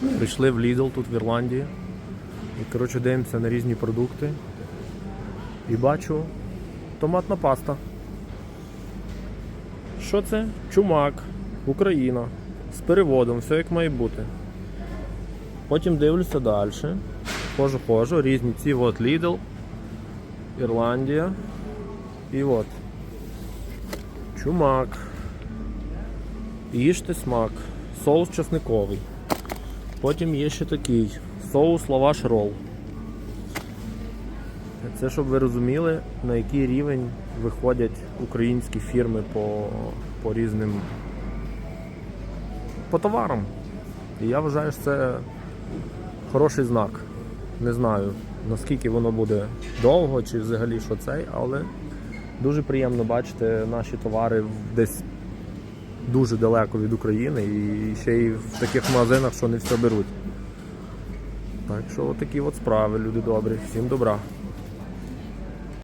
Прийшли в Lidl тут в Ірландії. І коротше дивимося на різні продукти. І бачу томатна паста. Що це? Чумак, Україна. З переводом, все як має бути. Потім дивлюся далі. Хожу, хожу, різні ці от Lidl, Ірландія. І от. Чумак. Їжте смак. Соус часниковий. Потім є ще такий соус лаваш рол. Це щоб ви розуміли, на який рівень виходять українські фірми по, по різним по товарам. І я вважаю, що це хороший знак. Не знаю, наскільки воно буде довго чи взагалі що цей, але дуже приємно бачити наші товари десь дуже далеко від України і ще й в таких магазинах, що не все беруть. Так що такі от справи, люди добрі. Всім добра.